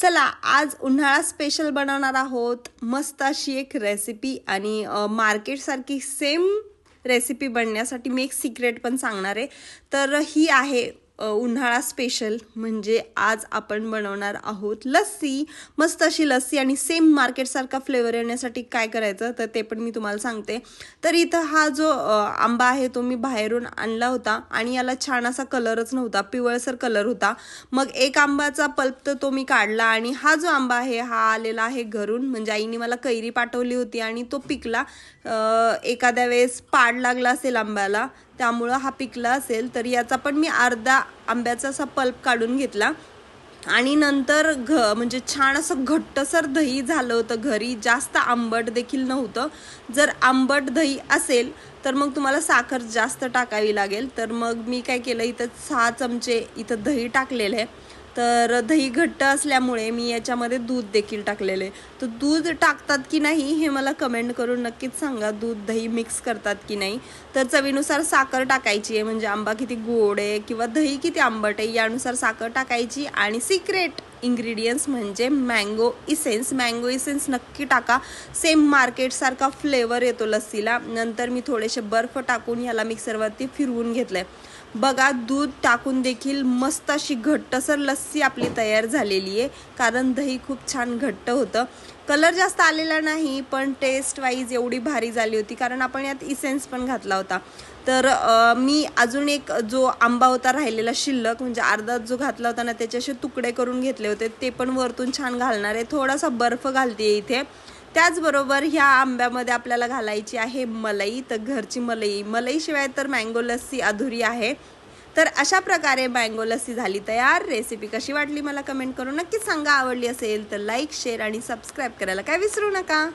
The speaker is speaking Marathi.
चला आज उन्हाळा स्पेशल बनवणार आहोत. मस्त अशी एक रेसिपी आणि मार्केटसारखी सेम रेसिपी बनण्यासाठी मी एक सिक्रेट पण सांगणार आहे. तर ही आहे उन्हाळा स्पेशल म्हणजे आज आपण बनवणार आहोत लस्सी. मस्त अशी लस्सी आणि सेम मार्केटसारखा फ्लेवर येण्यासाठी काय करायचं तर ते पण मी तुम्हाला सांगते. तर इथं हा जो आंबा आहे तो मी बाहेरून आणला होता आणि याला छान असा कलरच नव्हता पिवळसर कलर होता. मग एक आंबाचा पल्प तर तो मी काढला आणि हा जो आंबा आहे हा आलेला आहे घरून. म्हणजे आईने मला कैरी पाठवली होती आणि तो पिकला. एखाद्या वेळेस पाड लागला असेल आंब्याला त्यामुळं हा पिकला असेल. तर याचा पण मी अर्धा आंब्याचा असा पल्प काढून घेतला. आणि नंतर घ म्हणजे छान असं घट्टसर दही झालं होतं घरी. जास्त आंबट देखील नव्हतं. जर आंबट दही असेल तर मग तुम्हाला साखर जास्त टाकावी लागेल. तर मग मी काय केलं इथं सहा चमचे इथं दही टाकलेलं आहे. तर दही घट्ट असल्यामुळे मी याच्यामध्ये दूध देखील टाकलेले तर दूध टाकतात की नाही हे मला कमेंट करून नक्कीच सांगा दूध दही मिक्स करतात की नाही. तर चवीनुसार साखर टाकायची आहे म्हणजे आंबा किती गोड आहे किंवा दही किती आंबट आहे यानुसार साखर टाकायची आणि सिक्रेट इंग्रेडियंट्स म्हणजे मँगो इसेन्स मँगो इसेन्स नक्की टाका. सेम मार्केटसारखा फ्लेवर येतो लस्सीला. नंतर मी थोडेसे बर्फ टाकून ह्याला मिक्सरवरती फिरवून घेतलं आहे बघा दूध टाकून देखील मस्त अशी घट्टसर लस्सी आपली तयार झालेली आहे. कारण दही खूप छान घट्ट होतं. कलर जास्त आलेला नाही पण टेस्ट वाईज एवढी भारी झाली होती. कारण आपण यात इसेन्स पण घातला होता. तर मी अजून एक जो आंबा होता राहिलेला शिल्लक म्हणजे अर्धा जो घातला होता ना त्याचे असे तुकडे करून घेतले होते. ते पण वरतून छान घालणार आहे. थोडासा बर्फ घालते इथे. त्याचबरोबर ह्या आंब्यामध्ये आपल्याला घालायची आहे मलई तर घरची मलई. मलईशिवाय तर मँगो लस्सी अधुरी आहे. तर अशा प्रकारे मँगो लस्सी झाली तयार. रेसिपी कशी वाटली मला कमेंट करून नक्कीच सांगा. आवडली असेल तर लाईक शेअर आणि सबस्क्राईब करायला काय विसरू नका.